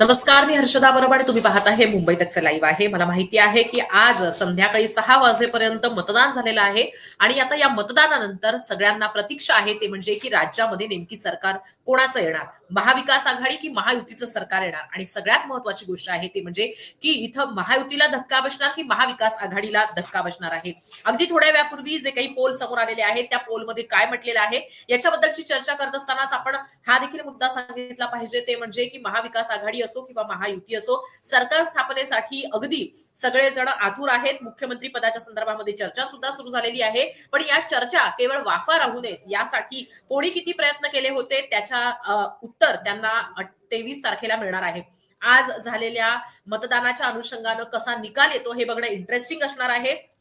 नमस्कार मी हर्षदा बरोबर आणि तुम्ही पाहत आहे मुंबई तकचं लाईव्ह आहे. मला माहिती आहे की आज संध्याकाळी सहा वाजेपर्यंत मतदान झालेलं आहे. आणि आता या मतदानानंतर सगळ्यांना प्रतीक्षा आहे ते म्हणजे की राज्यामध्ये नेमकी सरकार कोणाचं येणार? महाविकास आघाडी की महायुतीचं सरकार येणार? आणि सगळ्यात महत्वाची गोष्ट आहे ती म्हणजे की इथं महायुतीला धक्का बसणार की महाविकास आघाडीला धक्का बसणार आहे? अगदी थोड्या वेळापूर्वी जे काही पोल समोर आलेले आहेत त्या पोलमध्ये काय म्हटलेलं आहे? याच्याबद्दलची चर्चा करत असतानाच आपण हा देखील मुद्दा सांगितला पाहिजे ते म्हणजे की महाविकास आघाडी असो किंवा महायुती असो सरकार स्थापनेसाठी अगदी सगळेजण आतुर आहेत. मुख्यमंत्री पदाच्या संदर्भामध्ये चर्चा सुद्धा सुरू झालेली आहे. पण या चर्चा केवळ वाफा राहू नयेत. यासाठी कोणी किती प्रयत्न केले होते? त्याच्या अ, उत्तर त्यांना तेवीस तारखेला मिळणार आहे. आज झालेल्या मतदानाच्या अनुषंगानं कसा निकाल येतो हे बघणं इंटरेस्टिंग असणार आहे.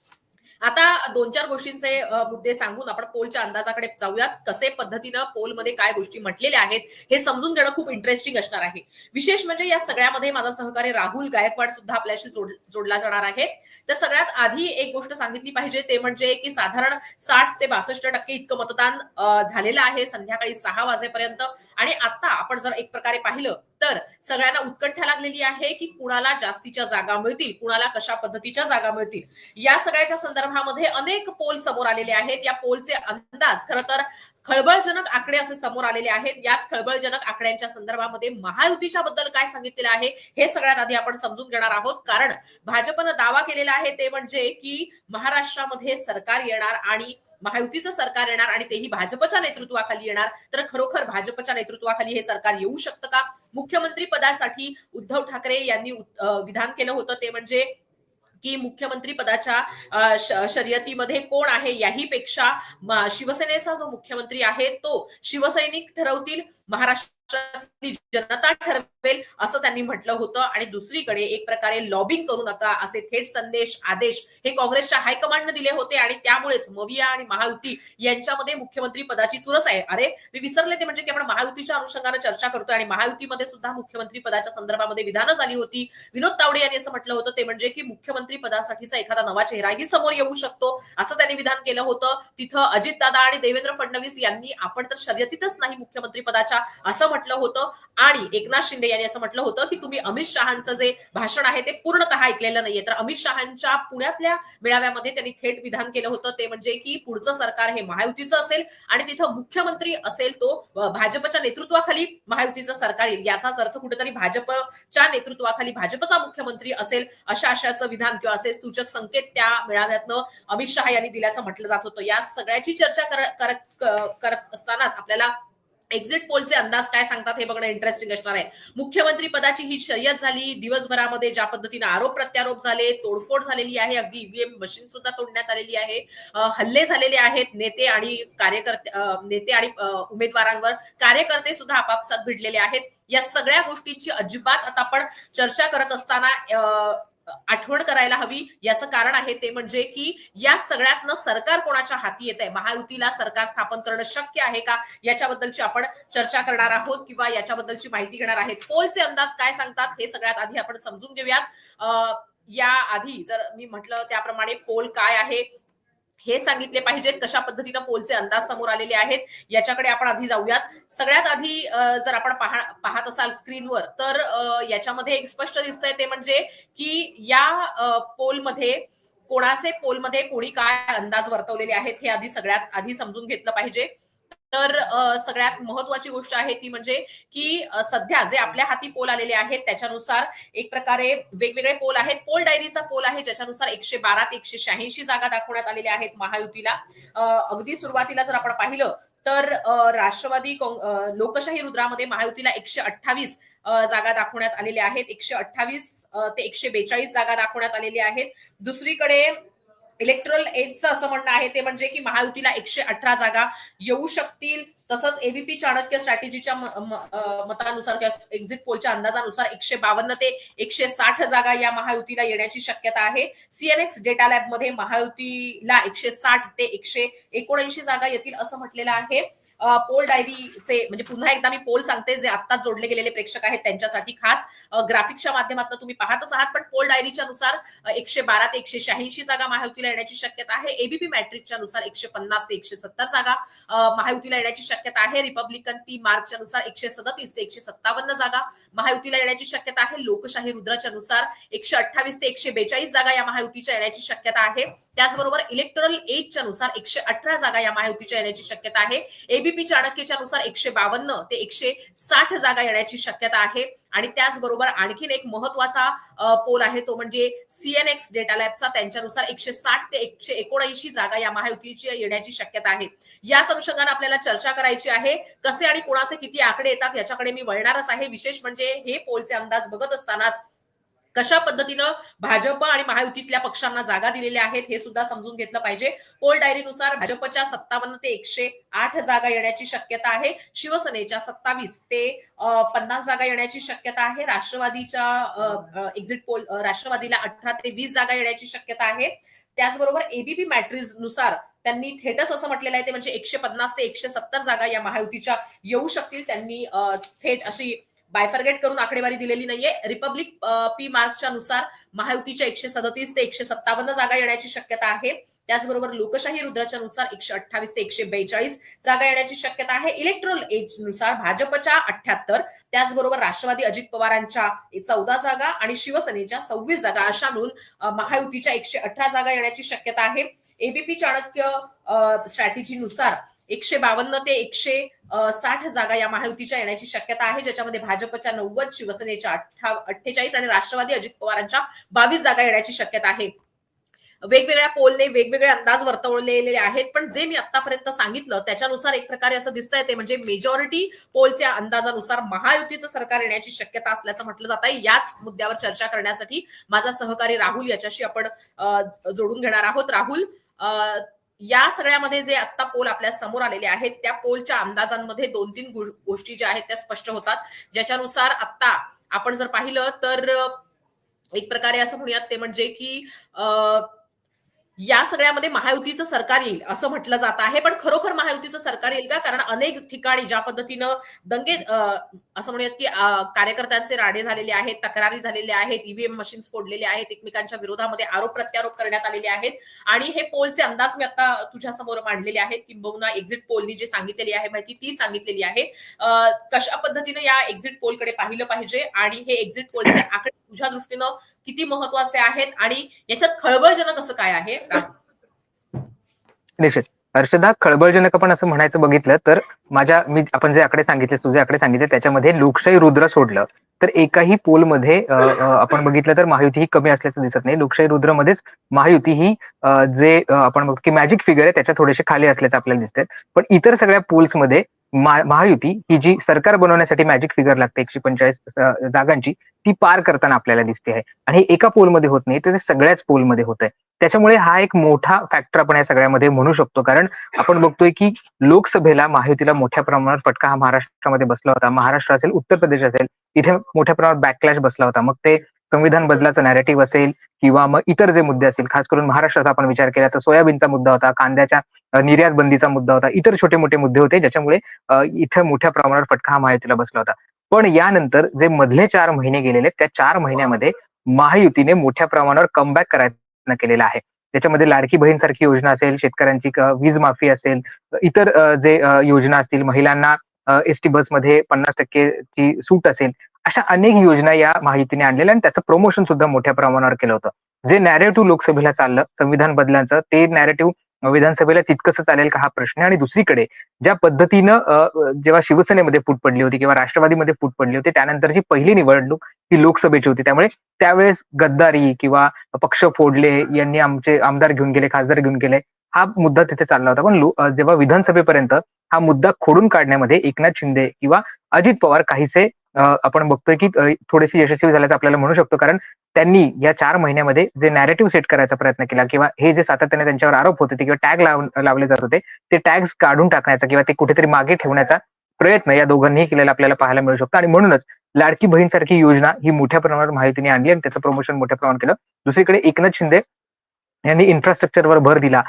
आता दोन चार गोष्टींचे मुद्दे सांगून आपण पोलच्या अंदाजाकडे जाऊयात. कसे पद्धतीनं पोलमध्ये काय गोष्टी म्हटलेल्या आहेत हे समजून घेणं खूप इंटरेस्टिंग असणार आहे. विशेष म्हणजे या सगळ्यामध्ये माझा सहकारी राहुल गायकवाड सुद्धा आपल्याशी जोड- जोडला जाणार आहे. तर सगळ्यात आधी एक गोष्ट सांगितली पाहिजे ते म्हणजे की साधारण साठ ते बासष्ट टक्के इतकं मतदान झालेलं आहे. संध्याकाळी सहा वाजेपर्यंत आणि आता आपण जर एक प्रकारे पाहिलं तर सगळ्यांना उत्कंठा लागलेली आहे की कुणाला जास्तीच्या जागा मिळतील कुणाला कशा पद्धतीच्या जागा मिळतील. या सगळ्याच्या संदर्भामध्ये अनेक पोल समोर आलेले आहेत. या पोलचे अंदाज खरं तर खळबळजनक आकडे असे समोर आलेले आहेत. याच खळबळजनक आकड्यांच्या संदर्भामध्ये महायुतीच्या बद्दल काय सांगितलेलं आहे हे सगळ्यात आधी आपण समजून घेणार आहोत. कारण भाजपनं दावा केलेला आहे ते म्हणजे की महाराष्ट्रामध्ये सरकार येणार आणि महायुतीचं सरकार येणार आणि तेही भाजपच्या नेतृत्वाखाली येणार. तर खरोखर भाजपच्या नेतृत्वाखाली हे सरकार येऊ शकतं का? मुख्यमंत्री पदासाठी उद्धव ठाकरे यांनी विधान केलं होतं. ते म्हणजे की मुख्यमंत्री पदाच्या श- शर्यतीमध्ये कोण आहे याही पेक्षा शिवसेनेचा जो मुख्यमंत्री आहे तो शिवसैनिक ठरवतील. महाराष्ट्र महाराष्ट्रातली जनता ठरवेल असं त्यांनी म्हटलं होतं. आणि दुसरीकडे एक प्रकारे लॉबिंग करू नका असे थेट संदेश आदेश हे काँग्रेसच्या हायकमांडनं दिले होते आणि त्यामुळेच मविया आणि महायुती यांच्यामध्ये मुख्यमंत्री पदाची चुरस आहे. अरे मी विसरले ते म्हणजे की आपण महायुतीच्या अनुषंगाने चर्चा करतो आणि महायुतीमध्ये सुद्धा मुख्यमंत्री पदाच्या संदर्भामध्ये विधानं झाली होती. विनोद तावडे यांनी असं म्हटलं होतं ते म्हणजे की मुख्यमंत्री पदासाठीचा एखादा नवा चेहराही समोर येऊ शकतो असं त्यांनी विधान केलं होतं. तिथं अजितदादा आणि देवेंद्र फडणवीस यांनी आपण तर शर्यतीतच नाही मुख्यमंत्री पदाच्या असं म्हटलं होतं. आणि एकनाथ शिंदे यांनी असं म्हटलं होतं की तुम्ही अमित शहाचं जे भाषण आहे ते पूर्णतः ऐकलेलं नाहीये. तर अमित शहांच्या पुण्यातल्या मेळाव्यामध्ये त्यांनी थेट विधान केलं होतं. ते म्हणजे की पुढचं सरकार हे महायुतीचं असेल आणि तिथं मुख्यमंत्री असेल तो भाजपच्या नेतृत्वाखाली महायुतीचं सरकार येईल. याचाच अर्थ कुठेतरी भाजपच्या नेतृत्वाखाली भाजपचा मुख्यमंत्री असेल अशा आशयाचं विधान किंवा असे सूचक संकेत त्या मेळाव्यातनं अमित शहा यांनी दिल्याचं म्हटलं जात होतं. या सगळ्याची चर्चा करत असतानाच आपल्याला एक्झिट पोलचे अंदाज काय सांगतात हे बघणं इंटरेस्टिंग असणार आहे. मुख्यमंत्री पदाची ही शर्यत झाली. दिवसभरामध्ये ज्या पद्धतीने आरोप प्रत्यारोप झाले तोडफोड झालेली आहे. अगदी ईव्हीएम मशीन सुद्धा तोडण्यात आलेली आहे. हल्ले झालेले आहेत. नेते आणि कार्यकर्ते नेते आणि उमेदवारांवर कार्यकर्ते सुद्धा आपापसात भिडलेले आहेत. या सगळ्या गोष्टींची अजिबात आता आपण चर्चा करत असताना आठवण करायला हवी. याचं कारण आहे ते म्हणजे की या सगळ्यातनं सरकार कोणाच्या हाती येत आहे महायुतीला सरकार स्थापन करणं शक्य आहे का? याच्याबद्दलची आपण चर्चा करणार आहोत किंवा याच्याबद्दलची माहिती घेणार आहेत. पोलचे अंदाज काय सांगतात हे सगळ्यात आधी आपण समजून घेऊयात. या आधी जर मी म्हटलं त्याप्रमाणे पोल काय आहे? हे सांगितले पाहिजेत कशा पद्धतीनं पोलचे अंदाज समोर आलेले आहेत. याच्याकडे आपण आधी जाऊयात. सगळ्यात आधी जर आपण पाहा- पाहत असाल स्क्रीनवर तर याच्यामध्ये एक स्पष्ट दिसतंय ते म्हणजे की या पोलमध्ये कोणाचे पोलमध्ये कोणी काय अंदाज वर्तवलेले आहेत हे आधी सगळ्यात आधी समजून घेतलं पाहिजे. तर सगळ्यात महत्वाची गोष्ट आहे ती म्हणजे की सध्या जे आपल्या हाती पोल आलेले आहेत त्याच्यानुसार एक प्रकारे वेगवेगळे पोल आहेत. पोल डायरीचा पोल आहे ज्याच्यानुसार एकशे बारा ते एकशे शहाऐंशी जागा दाखवण्यात आलेल्या आहेत महायुतीला. अगदी सुरुवातीला जर आपण पाहिलं तर राष्ट्रवादी काँग- लोकशाही रुद्रामध्ये महायुतीला एकशे अठ्ठावीस जागा दाखवण्यात आलेल्या आहेत. एकशे अठ्ठावीस ते एकशे बेचाळीस जागा दाखवण्यात आलेल्या आहेत. दुसरीकडे इलेक्ट्रल एजचं असं म्हणणं आहे ते म्हणजे की महायुतीला एकशे अठरा जागा येऊ शकतील. तसंच एबीपी चाणक्य स्ट्रॅटेजीच्या मतानुसार किंवा एक्झिट पोलच्या अंदाजानुसार एकशे बावन्न ते एकशे साठ जागा या महायुतीला येण्याची शक्यता आहे. सीएनएक्स डेटा लॅबमध्ये महायुतीला एकशे साठ ते एकशे एकोणऐंशी जागा येतील असं म्हटलेलं आहे. पोल डायरीचे म्हणजे पुन्हा एकदा मी पोल सांगते जे आत्ताच जोडले गेलेले प्रेक्षक आहेत त्यांच्यासाठी खास. ग्राफिक्सच्या माध्यमातून तुम्ही पाहतच आहात पण पोल डायरीच्या नुसार एकशे बारा ते एकशे शहाऐंशी जागा महायुतीला येण्याची शक्यता आहे. एबीपी मॅट्रिकच्या नुसार एकशे पन्नास ते एकशे सत्तर जागा महायुतीला येण्याची शक्यता आहे. रिपब्लिकन टी मार्कच्या नुसार एकशे सदतीस ते एकशे सत्तावन्न जागा महायुतीला येण्याची शक्यता आहे. लोकशाही रुद्राच्या नुसार एकशे अठ्ठावीस ते एकशे बेचाळीस जागा या महायुतीच्या येण्याची शक्यता आहे. त्याचबरोबर इलेक्ट्रल एजच्या नुसार एकशे अठरा जागा या महायुतीच्या येण्याची शक्यता आहे. एबीपी चाणक्यच्या नुसार एकशे बावन्न ते एकशे साठ जागा येण्याची शक्यता आहे. आणि त्याचबरोबर आणखीन एक महत्त्वाचा पोल आहे तो म्हणजे सीएनएक्स डेटा लॅबचा त्यांच्यानुसार एकशे साठ ते एकशे एकोणऐंशी जागा या महायुतीची येण्याची शक्यता आहे. याच अनुषंगाने आपल्याला चर्चा करायची आहे कसे आणि कोणाचे किती आकडे येतात याच्याकडे मी वळणारच आहे. विशेष म्हणजे हे पोलचे अंदाज बघत असतानाच कशा पद्धतीनं भाजप आणि महायुतीतल्या पक्षांना जागा दिलेल्या आहेत हे सुद्धा समजून घेतलं पाहिजे. पोल डायरीनुसार भाजपच्या सत्तावन्न ते एकशे आठ जागा येण्याची शक्यता आहे. शिवसेनेच्या सत्तावीस ते पन्नास जागा येण्याची शक्यता आहे. राष्ट्रवादीच्या एक्झिट पोल राष्ट्रवादीला अठरा ते वीस जागा येण्याची शक्यता आहे. त्याचबरोबर एबीपी मॅट्रिक्सनुसार त्यांनी थेटच असं म्हटलेलं आहे ते म्हणजे एकशे पन्नास ते एकशे सत्तर जागा या महायुतीच्या येऊ शकतील. त्यांनी थेट अशी बायफर्गेट करून आकडेवारी दिलेली नाहीये. रिपब्लिक पी मार्कच्या नुसार महायुतीच्या एकशे सदतीस ते एकशे सत्तावन्न जागा येण्याची शक्यता आहे. त्याचबरोबर लोकशाही रुद्राच्या नुसार एकशे अठ्ठावीस ते एकशे बेचाळीस जागा येण्याची शक्यता आहे. इलेक्ट्रोल एजनुसार भाजपच्या अठ्याहत्तर त्याचबरोबर राष्ट्रवादी अजित पवारांच्या चौदा जागा आणि शिवसेनेच्या सव्वीस जागा अशा मिळून महायुतीच्या एकशे अठरा जागा येण्याची शक्यता आहे. एबीपी चाणक्य स्ट्रॅटेजीनुसार एकशे बावन्न ते एकशे साठ जागा या महायुतीच्या येण्याची शक्यता आहे ज्याच्यामध्ये भाजपच्या नव्वद शिवसेनेच्या अठ्ठा अठ्ठेचाळीस आणि राष्ट्रवादी अजित पवारांच्या बावीस जागा येण्याची शक्यता आहे. वेगवेगळ्या पोलने वेगवेगळे अंदाज वर्तवलेले आहेत पण जे मी आतापर्यंत सांगितलं त्याच्यानुसार एक प्रकारे असं दिसतंय ते म्हणजे मेजॉरिटी पोलच्या अंदाजानुसार महायुतीचं सरकार येण्याची शक्यता असल्याचं म्हटलं जात आहे. याच मुद्द्यावर चर्चा करण्यासाठी माझा सहकारी राहुल याच्याशी आपण जोडून घेणार आहोत. राहुल अ, या सगळ्यामध्ये जे आता पोल आपल्यासमोर आलेले आहेत त्या पोलच्या अंदाजांमध्ये दोन तीन गो- गोष्टी ज्या आहेत त्या स्पष्ट होतात. ज्याच्यानुसार आता आपण जर पाहिलं तर एक प्रकारे असं म्हणूयात ते म्हणजे की अ, या सगळ्यामध्ये महायुतीचं सरकार येईल असं म्हटलं जात आहे. पण खरोखर महायुतीचं सरकार येईल का? कारण अनेक ठिकाणी ज्या पद्धतीनं दंगे असं म्हणूयात की कार्यकर्त्यांचे राडे झालेले आहेत तक्रारी झालेल्या आहेत ईव्हीएम मशीन्स फोडलेले आहेत एकमेकांच्या विरोधामध्ये आरोप प्रत्यारोप करण्यात आलेले आहेत. आणि हे पोलचे अंदाज मी आता तुझ्या समोर मांडलेले आहेत. किंबहुना एक्झिट पोलनी जे सांगितलेली आहे माहिती ती सांगितलेली आहे. कशा पद्धतीने या एक्झिट पोलकडे पाहिलं पाहिजे आणि हे एक्झिट पोलचे आकडे तुझ्या दृष्टीनं किती महत्त्वाचे आहेत आणि याच्यात खळबळजनक असं काय आहे? निश्चित. हर्षदा खळबळजनक आपण असं म्हणायचं बघितलं तर माझ्या मी आपण जे आकडे सांगितले तुझे आकडे सांगितले त्याच्यामध्ये लोकशाही रुद्र सोडलं. तर एकाही पोलमध्ये आपण बघितलं तर महायुती ही कमी असल्याचं दिसत नाही. लोकशाही रुद्रमध्येच महायुती ही जे आपण बघतो की मॅजिक फिगर आहे त्याच्या थोडेसे खाली असल्याचं आपल्याला दिसतंय. पण इतर सगळ्या पोल्समध्ये महायुती ही जी सरकार बनवण्यासाठी मॅजिक फिगर लागते एकशे पंचेचाळीस जागांची ती पार करताना आपल्याला दिसते आहे. आणि हे एका पोलमध्ये होत नाही तर ते सगळ्याच पोलमध्ये होत आहे त्याच्यामुळे हा एक मोठा फॅक्टर आपण या सगळ्यामध्ये म्हणू शकतो. कारण आपण बघतोय की लोकसभेला महायुतीला मोठ्या प्रमाणात फटका हा महाराष्ट्रामध्ये बसला होता. महाराष्ट्र असेल उत्तर प्रदेश असेल इथे मोठ्या प्रमाणात बॅकलॅश बसला होता. मग ते संविधान बदलाचं नॅरेटिव्ह असेल किंवा मग इतर जे मुद्दे असतील खास करून महाराष्ट्राचा आपण विचार केला तर सोयाबीनचा मुद्दा होता कांद्याच्या निर्यात बंदीचा मुद्दा होता. इतर छोटे मोठे मुद्दे होते ज्याच्यामुळे इथे मोठ्या प्रमाणावर फटका हा महायुतीला बसला होता. पण यानंतर जे मधले चार महिने गेलेले त्या चार महिन्यामध्ये महायुतीने मोठ्या प्रमाणावर कमबॅक करायचा प्रयत्न केलेला आहे. त्याच्यामध्ये लाडकी बहीण सारखी योजना असेल शेतकऱ्यांची वीज माफी असेल इतर जे योजना असतील महिलांना एसटी बसमध्ये पन्नास टक्केची सूट असेल अशा अनेक योजना या महायुतीने आणलेल्या आणि त्याचं प्रमोशन सुद्धा मोठ्या प्रमाणावर केलं होतं. जे नॅरेटिव्ह लोकसभेला चाललं संविधान बदलांचं ते नॅरेटिव्ह विधानसभेला तितकंसं चालेल का हा प्रश्न? आहे आणि दुसरीकडे ज्या पद्धतीनं जेव्हा शिवसेनेमध्ये फूट पडली होती किंवा राष्ट्रवादीमध्ये फूट पडली होती त्यानंतरची पहिली निवडणूक ही लोकसभेची होती. त्यामुळे त्यावेळेस गद्दारी किंवा पक्ष फोडले यांनी आमचे आमदार घेऊन गेले खासदार घेऊन गेले हा मुद्दा तिथे चालला होता. पण जेव्हा विधानसभेपर्यंत हा मुद्दा खोडून काढण्यामध्ये एकनाथ शिंदे किंवा अजित पवार काहीसे आपण बघतोय की थोडेसे यशस्वी झाल्याचं आपल्याला म्हणू शकतो. कारण त्यांनी या चार महिन्यामध्ये जे नॅरेटिव्ह सेट करायचा प्रयत्न केला किंवा हे जे सातत्याने त्यांच्यावर आरोप होते किंवा टॅग लावले जात होते ते टॅग्स काढून टाकण्याचा किंवा ते कुठेतरी मागे ठेवण्याचा प्रयत्न या दोघांनीही केलेला आपल्याला पाहायला मिळू शकतो. आणि म्हणूनच लाडकी बहीण सारखी योजना ही मोठ्या प्रमाणावर माहितीने आणली आणि त्याचं प्रमोशन मोठ्या प्रमाणात केलं. दुसरीकडे एकनाथ शिंदे यांनी इन्फ्रास्ट्रक्चरवर भर दिला.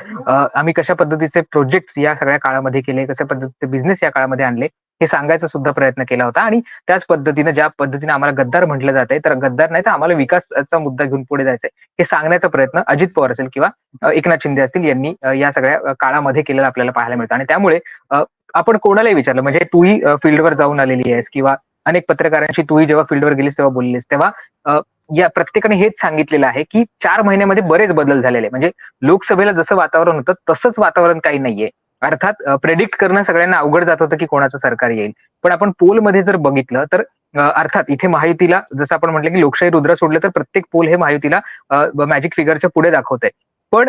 आम्ही कशा पद्धतीचे प्रोजेक्ट या सगळ्या काळामध्ये केले कशा पद्धतीचे बिझनेस या काळामध्ये आणले हे सांगायचा सुद्धा प्रयत्न केला होता. आणि त्याच पद्धतीनं ज्या पद्धतीने आम्हाला गद्दार म्हटलं आहे तर गद्दार नाही तर आम्हाला विकासाचा मुद्दा घेऊन पुढे जायचंय हे सांगण्याचा प्रयत्न अजित पवार असेल किंवा एकनाथ शिंदे असतील यांनी या सगळ्या काळामध्ये केलेलं आपल्याला पाहायला मिळतं. आणि त्यामुळे आपण कोणालाही विचारलं म्हणजे तूही फील्डवर जाऊन आलेली आहेस किंवा अनेक पत्रकारांशी तूही जेव्हा फील्डवर गेलीस तेव्हा बोललीस तेव्हा या प्रत्येकाने हेच सांगितलेलं आहे की चार महिन्यामध्ये बरेच बदल झालेले. आहे. म्हणजे लोकसभेला जसं वातावरण होतं तसंच वातावरण काही नाहीये. अर्थात प्रेडिक्ट करणं सगळ्यांना अवघड जात होतं की कोणाचं सरकार येईल. पण आपण पोलमध्ये जर बघितलं तर अर्थात इथे महायुतीला जसं आपण म्हटलं की लोकशाही रुद्र सोडलं तर प्रत्येक पोल हे महायुतीला मॅजिक फिगरच्या पुढे दाखवत आहे पण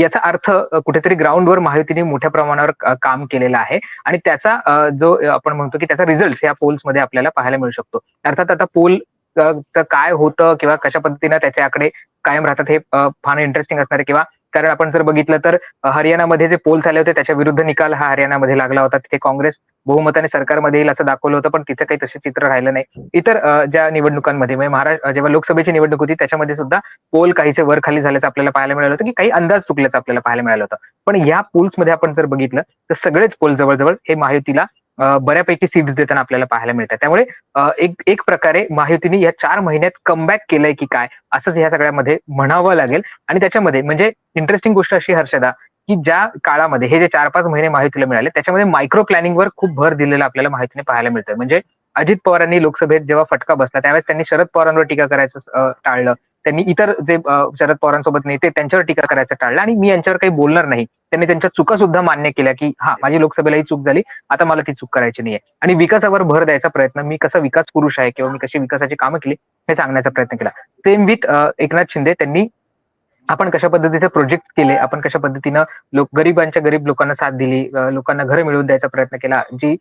याचा अर्थ कुठेतरी ग्राउंडवर महायुतीने मोठ्या प्रमाणावर काम केलेलं आहे. आणि त्याचा जो आपण म्हणतो की त्याचा रिझल्ट या पोल्समध्ये आपल्याला पाहायला मिळू शकतो. अर्थात आता पोल काय होतं किंवा कशा पद्धतीनं त्याचे आकडे कायम राहतात हे फार इंटरेस्टिंग असणार आहे. किंवा कारण आपण जर बघितलं तर हरियाणामध्ये जे पोल्स आले होते त्याच्या विरुद्ध निकाल हा हरियाणामध्ये लागला होता. तिथे काँग्रेस बहुमताने सरकारमध्ये येईल असं दाखवलं होतं पण तिथे काही तसे चित्र राहिलं नाही. इतर ज्या निवडणुकांमध्ये म्हणजे महाराष्ट्र जेव्हा लोकसभेची निवडणूक होती त्याच्यामध्ये सुद्धा पोल काहीसे वर खाली झाल्याचं आपल्याला पाहायला मिळालं होतं की काही अंदाज चुकल्याचं आपल्याला पाहायला मिळालं होतं. पण या पोल्समध्ये आपण जर बघितलं तर सगळेच पोल जवळजवळ हे महायुतीला बऱ्यापैकी सीट्स देताना आपल्याला पाहायला मिळतात. त्यामुळे एक एक प्रकारे महायुतीने या चार महिन्यात कमबॅक केलंय की काय असंच ह्या सगळ्यामध्ये म्हणावं लागेल. आणि त्याच्यामध्ये म्हणजे इंटरेस्टिंग गोष्ट अशी हर्षदा की ज्या काळामध्ये हे जे चार पाच महिने माहितीला मिळाले त्याच्यामध्ये मायक्रो प्लॅनिंगवर खूप भर दिलेला आपल्याला माहितीने पाहायला मिळतंय. म्हणजे अजित पवारांनी लोकसभेत जेव्हा फटका बसला त्यावेळेस त्यांनी शरद पवारांवर टीका करायचं टाळलं. त्यांनी इतर जे शरद पवारांसोबत नेते त्यांच्यावर टीका करायचं टाळलं आणि मी यांच्यावर काही बोलणार नाही. त्यांनी त्यांच्या चुका सुद्धा मान्य केल्या की हा माझी लोकसभेला ही चूक झाली आता मला ती चूक करायची नाहीये. आणि विकासावर भर द्यायचा प्रयत्न मी कसा विकास पुरुष आहे किंवा मी कशी विकासाची कामं केली हे सांगण्याचा प्रयत्न केला. सेम विथ एकनाथ शिंदे त्यांनी आपण कशा पद्धतीचे प्रोजेक्ट केले आपण कशा पद्धतीनं लोक गरिबांच्या गरीब लोकांना साथ दिली लोकांना घर मिळवून द्यायचा प्रयत्न केला जी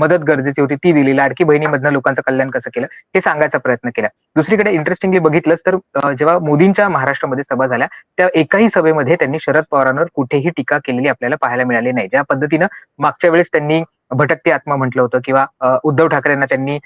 मदत गरजेची होती ती दिली लाडकी बहिणीमधनं लोकांचं कल्याण कसं केलं हे सांगायचा प्रयत्न केला. दुसरीकडे इंटरेस्टिंगली बघितलंच तर जेव्हा मोदींच्या महाराष्ट्रामध्ये सभा झाल्या त्या एकाही सभेमध्ये त्यांनी शरद पवारांवर कुठेही टीका केलेली आपल्याला पाहायला मिळाली नाही. ज्या पद्धतीनं मागच्या वेळेस त्यांनी भटकती आत्मा म्हटलं होतं किंवा उद्धव ठाकरेंना त्यांनी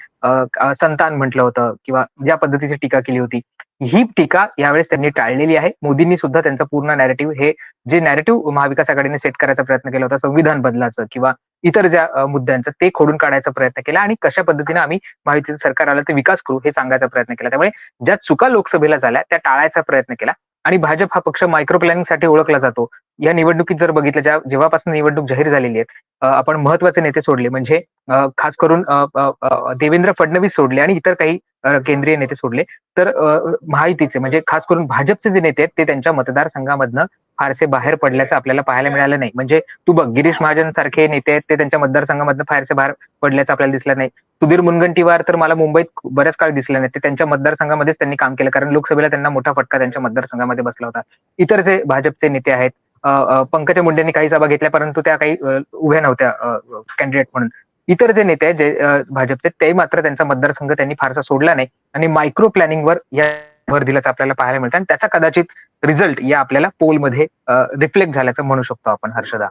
संतान म्हटलं होतं किंवा ज्या पद्धतीची टीका केली होती ही टीका यावेळेस त्यांनी टाळलेली आहे. मोदींनी सुद्धा त्यांचं पूर्ण नॅरेटिव्ह हे जे नॅरेटिव्ह महाविकास आघाडीने सेट करायचा प्रयत्न केला होता संविधान बदलाचं किंवा इतर ज्या मुद्द्यांचं ते खोडून काढायचा प्रयत्न केला आणि कशा पद्धतीने आम्ही महायुतीचं सरकार आलं ते विकास करू हे सांगायचा प्रयत्न केला. त्यामुळे ज्या चुका लोकसभेला झाल्या त्या टाळायचा प्रयत्न केला. आणि भाजप हा पक्ष मायक्रो प्लॅनिंगसाठी ओळखला जातो. या निवडणुकीत जर बघितलं ज्या जेव्हापासून निवडणूक जाहीर झालेली आहे आपण महत्त्वाचे नेते सोडले. म्हणजे खास करून देवेंद्र फडणवीस सोडले आणि इतर काही केंद्रीय नेते सोडले. तर महायुतीचे म्हणजे खास करून भाजपचे जे नेते आहेत ते त्यांच्या मतदारसंघामधनं फारसे बाहेर पडल्याचं आपल्याला पाहायला मिळालं नाही. म्हणजे तू बघ गिरीश महाजन सारखे नेते आहेत ते त्यांच्या मतदारसंघामधनं फारसे बाहेर पडल्याचं आपल्याला दिसलं नाही. सुधीर मुनगंटीवार तर मला मुंबईत बऱ्याच काळ दिसले नाही ते त्यांच्या मतदारसंघामध्येच त्यांनी काम केलं. कारण लोकसभेला त्यांना मोठा फटका त्यांच्या मतदारसंघामध्ये बसला होता. इतर जे भाजपचे नेते आहेत पंकजा मुंडेंनी काही सभा घेतल्या परंतु त्या काही उभ्या नव्हत्या कॅन्डिडेट म्हणून. इतर जे नेते आहेत जे भाजपचे ते मात्र त्यांचा मतदारसंघ त्यांनी फारसा सोडला नाही. आणि मायक्रो प्लॅनिंगवर या भर दिल्याचं आपल्याला पाहायला मिळतं. आणि त्याचा कदाचित रिझल्ट या आपल्याला पोलमध्ये रिफ्लेक्ट झाल्याचं म्हणू शकतो आपण हर्षदा.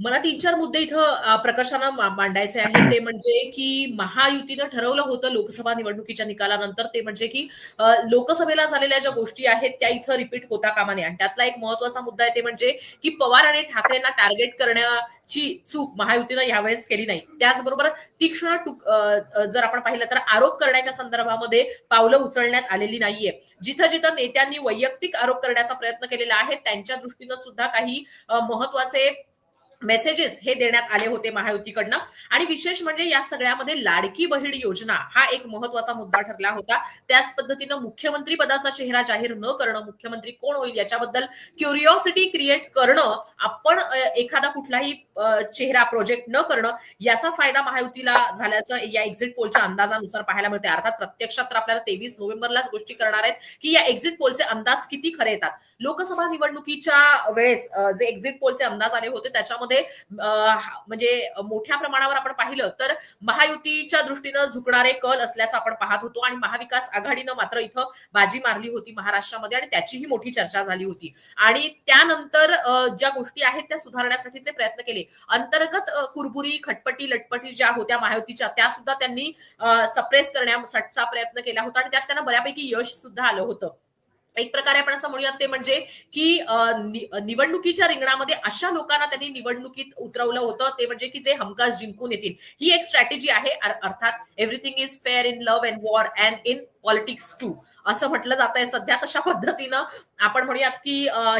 मला तीन चार मुद्दे इथं अ, प्रकर्षानं मांडायचे आहेत. ते म्हणजे की महायुतीनं ठरवलं होतं लोकसभा निवडणुकीच्या निकालानंतर. ते म्हणजे की लोकसभेला झालेल्या ज्या गोष्टी आहेत त्या इथं रिपीट होता कामा नये. आणि त्यातला एक महत्त्वाचा मुद्दा आहे ते म्हणजे की पवार आणि ठाकरेंना टार्गेट करण्याची चूक महायुतीनं यावेळेस केली नाही. त्याचबरोबर तीक्ष्ण टुक- जर आपण पाहिलं तर आरोप करण्याच्या संदर्भामध्ये पावलं उचलण्यात आलेली नाहीये. जिथं जिथं नेत्यांनी वैयक्तिक आरोप करण्याचा प्रयत्न केलेला आहे त्यांच्या दृष्टीनं सुद्धा काही महत्त्वाचे मेसेजेस हे देण्यात आले होते महायुतीकडनं. आणि विशेष म्हणजे या सगळ्यामध्ये लाडकी बहीण योजना हा एक महत्त्वाचा मुद्दा ठरला होता. त्याच पद्धतीनं मुख्यमंत्री पदाचा चेहरा जाहीर न करणं मुख्यमंत्री कोण होईल याच्याबद्दल क्युरिओसिटी क्रिएट करणं आपण एखादा कुठलाही चेहरा प्रोजेक्ट न करणं याचा फायदा महायुतीला झाल्याचं या एक्झिट पोलच्या अंदाजानुसार पाहायला मिळते अर्थात प्रत्यक्षात तर आपल्याला तेवीस नोव्हेंबरलाच गोष्टी करणार आहेत की या एक्झिट पोलचे अंदाज किती खरे येतात. लोकसभा निवडणुकीच्या वेळेस जे एक्झिट पोलचे अंदाज आले होते त्याच्यामध्ये अ, म्हणजे मोठ्या प्रमाणावर आपण पाहिलं तर महायुतीच्या दृष्टीनं झुकणारे कल असल्याचं आपण पाहत होतो आणि महाविकास आघाडीनं मात्र इथं बाजी मारली होती महाराष्ट्रामध्ये आणि त्याचीही मोठी चर्चा झाली होती. आणि त्यानंतर ज्या गोष्टी आहेत त्या सुधारण्यासाठीचे प्रयत्न केले. अंतर्गत कुरबुरी खटपटी लटपटी ज्या होत्या महायुतीच्या त्या सुद्धा त्यांनी सप्रेस करण्यासाठीचा प्रयत्न केला होता आणि त्यात त्यांना बऱ्यापैकी यश सुद्धा आलं होतं. एक प्रकारे आपण असं म्हणूयात ते म्हणजे की निवडणुकीच्या रिंगणामध्ये अशा लोकांना त्यांनी निवडणुकीत उतरवलं होतं ते म्हणजे की जे हमखास जिंकून येतील. ही एक स्ट्रॅटेजी आहे अर्थात everything is fair in love and war and in politics too असं म्हटलं जात आहे सध्या तशा पद्धतीनं. आपण म्हणूयात की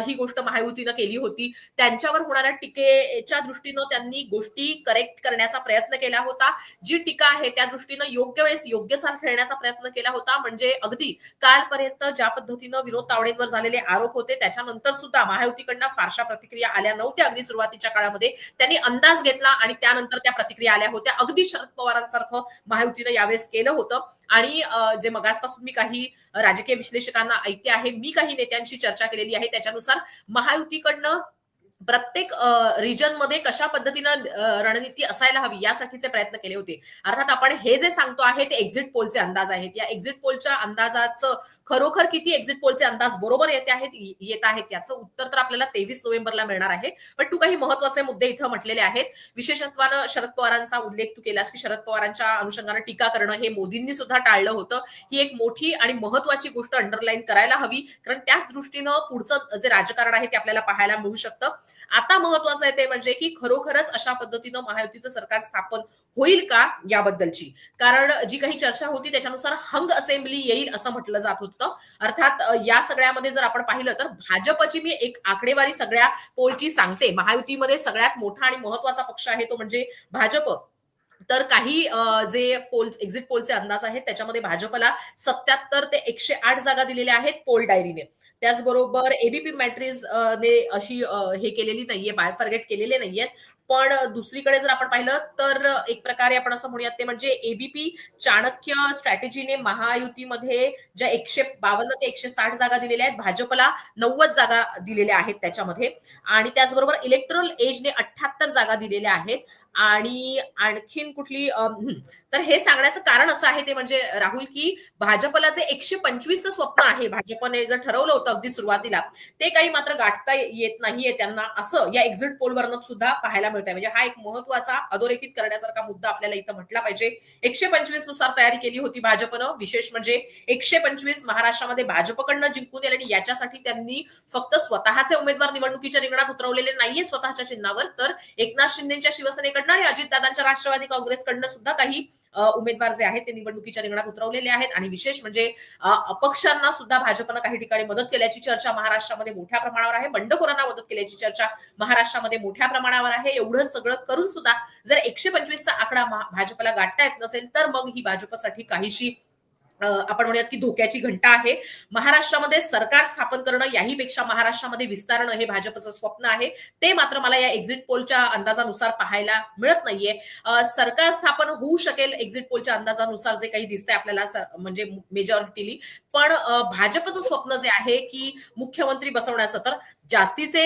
ही गोष्ट महायुतीनं केली होती. त्यांच्यावर होणाऱ्या टीकेच्या दृष्टीनं त्यांनी गोष्टी करेक्ट करण्याचा प्रयत्न केला होता. जी टीका आहे त्या दृष्टीनं योग्य वेळेस योग्य चाल खेळण्याचा प्रयत्न केला होता. म्हणजे अगदी कालपर्यंत ज्या पद्धतीनं विनोद तावडेंवर झालेले आरोप होते त्याच्यानंतर सुद्धा महायुतीकडनं फारशा प्रतिक्रिया आल्या नव्हत्या अगदी सुरुवातीच्या काळामध्ये. त्यांनी अंदाज घेतला आणि त्यानंतर त्या प्रतिक्रिया आल्या होत्या. अगदी शरद पवारांसारखं महायुतीनं यावेळेस केलं होतं. आणि जे मगासपासून मी काही राजकीय विश्लेषकांना ऐकते आहे मी काही नेत्यांशी चर्चा केलेली आहे त्याच्यानुसार महायुतीकडनं प्रत्येक रिजनमध्ये कशा पद्धतीनं रणनीती असायला हवी यासाठीचे प्रयत्न केले होते. अर्थात आपण हे जे सांगतो आहे ते एक्झिट पोलचे अंदाज आहेत. या एक्झिट पोलच्या अंदाजाचं खरोखर किती एक्झिट पोलचे अंदाज बरोबर येते आहेत येत आहेत याचं उत्तर तर आपल्याला तेवीस नोव्हेंबरला मिळणार आहे. पण तू काही महत्त्वाचे मुद्दे इथं म्हटलेले आहेत. विशेषत्वानं शरद पवारांचा उल्लेख तू केलास की शरद पवारांच्या अनुषंगानं टीका करणं हे मोदींनी सुद्धा टाळलं होतं. ही एक मोठी आणि महत्वाची गोष्ट अंडरलाईन करायला हवी. कारण त्याच दृष्टीनं पुढचं जे राजकारण आहे ते आपल्याला पाहायला मिळू शकतं. आता महत्वाचं आहे ते म्हणजे की खरोखरच अशा पद्धतीनं महायुतीचं सरकार स्थापन होईल का याबद्दलची. कारण जी काही चर्चा होती त्याच्यानुसार हंग असेंब्ली येईल असं म्हटलं जात होतं. अर्थात या सगळ्यामध्ये जर आपण पाहिलं तर भाजपची मी एक आकडेवारी सगळ्या पोलची सांगते. महायुतीमध्ये सगळ्यात मोठा आणि महत्त्वाचा पक्ष आहे तो म्हणजे भाजप. तर काही जे पोल एक्झिट पोलचे अंदाज आहेत त्याच्यामध्ये भाजपला सत्याहत्तर ते एकशे आठ जागा दिलेल्या आहेत पोल डायरीने. त्याचबरोबर एबीपी मॅट्रिज ने अशी हे केलेली नाहीये बायफर्गेट केलेले नाहीयेत. पण दुसरीकडे जर आपण पाहिलं तर एक प्रकारे आपण असं म्हणूयात ते म्हणजे एबीपी चाणक्य स्ट्रॅटेजीने महायुतीमध्ये ज्या एकशे बावन्न ते एकशे साठ जागा दिलेल्या आहेत भाजपला नव्वद जागा दिलेल्या आहेत त्याच्यामध्ये. आणि त्याचबरोबर इलेक्ट्रल एजने अठ्याहत्तर जागा दिलेल्या आहेत. आणि आणखीन कुठली तर हे सांगण्याचं कारण असं आहे ते म्हणजे राहुल की भाजपला जे एकशे पंचवीसचं स्वप्न आहे भाजपने जर ठरवलं होतं अगदी सुरुवातीला ते काही मात्र गाठता येत नाहीये त्यांना असं या एक्झिट पोलवरनं सुद्धा पाहायला मिळतंय. म्हणजे हा एक महत्त्वाचा अधोरेखित करण्यासारखा मुद्दा आपल्याला इथं म्हटला पाहिजे. एकशे पंचवीसनुसार तयारी केली होती भाजपनं विशेष म्हणजे एकशे पंचवीस महाराष्ट्रामध्ये भाजपकडनं जिंकून येईल आणि याच्यासाठी त्यांनी फक्त स्वतःचे उमेदवार निवडणुकीच्या रिंगणात उतरवलेले नाहीये स्वतःच्या चिन्हावर तर एकनाथ शिंदेच्या शिवसेनेकडनं आणि अजितदादांच्या राष्ट्रवादी काँग्रेसकडनं सुद्धा काही उमेदवार जे आहेत ते निवडणुकीच्या रिंगणात उतरवलेले आहेत. आणि विशेष म्हणजे अपक्षांना सुद्धा भाजपनं काही ठिकाणी मदत केल्याची चर्चा महाराष्ट्रामध्ये मोठ्या प्रमाणावर आहे. बंडखोरांना मदत केल्याची चर्चा महाराष्ट्रामध्ये मोठ्या प्रमाणावर आहे. एवढं सगळं करून सुद्धा जर एकशे पंचवीसचा आकडा भाजपला गाठता येत नसेल तर मग ही भाजपसाठी काहीशी आपण म्हणूयात की धोक्याची घंटा आहे. महाराष्ट्रामध्ये सरकार स्थापन करणं याही पेक्षा महाराष्ट्रामध्ये विस्तारणं हे भाजपचं स्वप्न आहे. ते मात्र मला या एक्झिट पोलच्या अंदाजानुसार पाहायला मिळत नाहीये. अ, सरकार स्थापन होऊ शकेल एक्झिट पोलच्या अंदाजानुसार जे काही दिसतंय आपल्याला म्हणजे मेजॉरिटीली पण भाजपचं स्वप्न जे आहे की मुख्यमंत्री बसवण्याचं तर जास्तीचे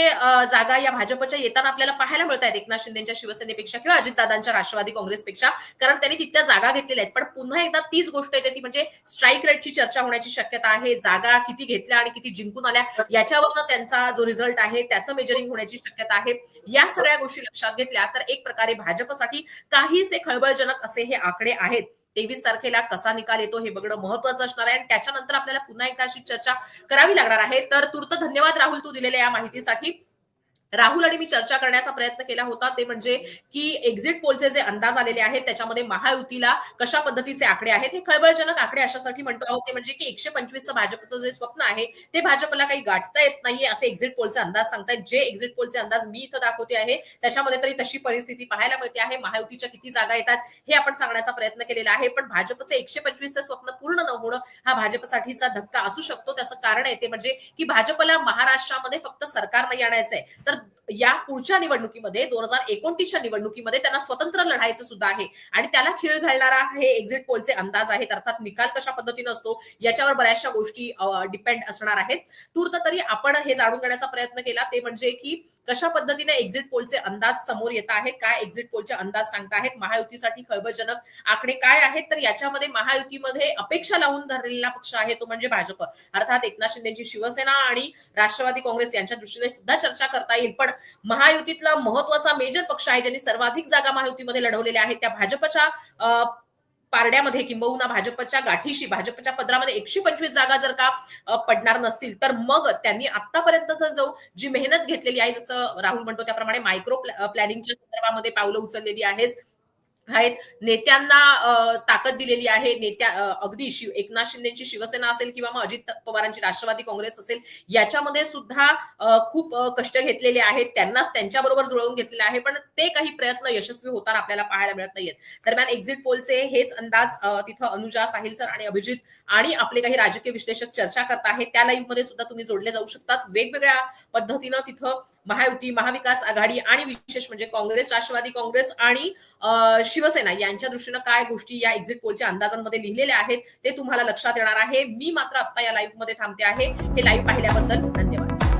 जागा या भाजपच्या येताना आपल्याला पाहायला मिळत आहेत. एकनाथ शिंदेच्या शिवसेनेपेक्षा किंवा अजितदादांच्या राष्ट्रवादी काँग्रेसपेक्षा कारण त्यांनी तितक्या जागा घेतलेल्या आहेत. पण पुन्हा एकदा तीच गोष्ट येते ती म्हणजे स्ट्राईक रेटची चर्चा होण्याची शक्यता आहे. जागा किती घेतल्या आणि किती जिंकून आल्या याच्यावरनं त्यांचा जो रिझल्ट आहे त्याचं मेजरिंग होण्याची शक्यता आहे. या सगळ्या गोष्टी लक्षात घेतल्या तर एक प्रकारे भाजपसाठी काहीसे खळबळजनक असे हे आकडे आहेत. तेवीस तारखेला कसा निकाल येतो हे बघणं महत्वाचं असणार आहे. आणि त्याच्यानंतर आपल्याला पुन्हा एकदा अशी चर्चा करावी लागणार आहे. तर तूर्त धन्यवाद राहुल तू दिलेल्या या माहितीसाठी. राहुल आणि मी चर्चा करण्याचा प्रयत्न केला होता. ते म्हणजे की एक्झिट पोलचे जे अंदाज आलेले आहेत त्याच्यामध्ये महायुतीला कशा पद्धतीचे आकडे आहेत हे खळबळजनक आकडे अशासाठी म्हणतो आहोत. ते म्हणजे की एकशे पंचवीसचं भाजपचं जे स्वप्न आहे ते भाजपला काही गाठता येत नाहीये असे एक्झिट पोलचे अंदाज सांगतायत. जे एक्झिट पोलचे अंदाज मी इथं दाखवते आहे त्याच्यामध्ये तरी तशी परिस्थिती पाहायला मिळते आहे. महायुतीच्या किती जागा येतात हे आपण सांगण्याचा प्रयत्न केलेला आहे. पण भाजपचं एकशे पंचवीसचं स्वप्न पूर्ण न होणं हा भाजपसाठीचा धक्का असू शकतो. त्याचं कारण आहे ते म्हणजे की भाजपला महाराष्ट्रामध्ये फक्त सरकार नाही आणायचंय. तर या पुढच्या निवडणुकीमध्ये दोन हजार एकोणतीसच्या निवडणुकीमध्ये त्यांना स्वतंत्र लढायचं सुद्धा आहे. आणि त्याला खीळ घालणारा हे एक्झिट पोलचे अंदाज आहेत. अर्थात निकाल कशा पद्धतीने असतो याच्यावर बऱ्याचशा गोष्टी डिपेंड असणार आहेत. तूर्त तरी आपण हे जाणून घेण्याचा प्रयत्न केला. ते म्हणजे की कशा पद्धतीने एक्झिट पोलचे अंदाज समोर येत आहेत काय एक्झिट पोलचे अंदाज सांगता आहेत महायुतीसाठी खळबळजनक आकडे काय आहेत तर याच्यामध्ये महायुतीमध्ये अपेक्षा लावून धरलेला पक्ष आहे तो म्हणजे भाजप. अर्थात एकनाथ शिंदेची शिवसेना आणि राष्ट्रवादी काँग्रेस यांच्या दृष्टीने सुद्धा चर्चा करता येईल. पण महायुतीतला महत्त्वाचा मेजर पक्ष आहे ज्यांनी सर्वाधिक जागा महायुतीमध्ये लढवलेल्या आहेत त्या भाजपच्या पारड्यामध्ये किंबहुना भाजपच्या गाठीशी भाजपच्या पदरामध्ये एकशे पंचवीस जागा जर का पडणार नसतील तर मग त्यांनी आतापर्यंतच जो जी मेहनत घेतलेली आहे जसं राहुल म्हणतो त्याप्रमाणे मायक्रो प्लॅनिंगच्या संदर्भामध्ये पावलं उचललेली आहेच. आहेत. नेत्यांना ताकद दिलेली आहे. नेत्या अगदी शिव एकनाथ शिंदेची शिवसेना असेल किंवा मग अजित पवारांची राष्ट्रवादी काँग्रेस असेल याच्यामध्ये सुद्धा खूप कष्ट घेतलेले आहेत. त्यांनाच त्यांच्याबरोबर जुळवून घेतलेले आहे. पण ते काही प्रयत्न यशस्वी होताना आपल्याला पाहायला मिळत नाहीयेत. दरम्यान एक्झिट पोलचे हेच अंदाज तिथं अनुजा साहिल सर आणि अभिजित आणि आपले काही राजकीय विश्लेषक चर्चा करत आहेत. त्या लाईव्हमध्ये सुद्धा तुम्ही जोडले जाऊ शकतात. वेगवेगळ्या पद्धतीनं तिथं महायुती महाविकास आघाडी आणि विशेष म्हणजे काँग्रेस राष्ट्रवादी काँग्रेस आणि शिवसेना यांच्या दृष्टीनं काय गोष्टी या एक्झिट पोलच्या अंदाजांमध्ये लिहिलेल्या आहेत ते तुम्हाला लक्षात येणार आहे. मी मात्र आता या लाईव्हमध्ये थांबते आहे. हे लाईव्ह पाहिल्याबद्दल धन्यवाद.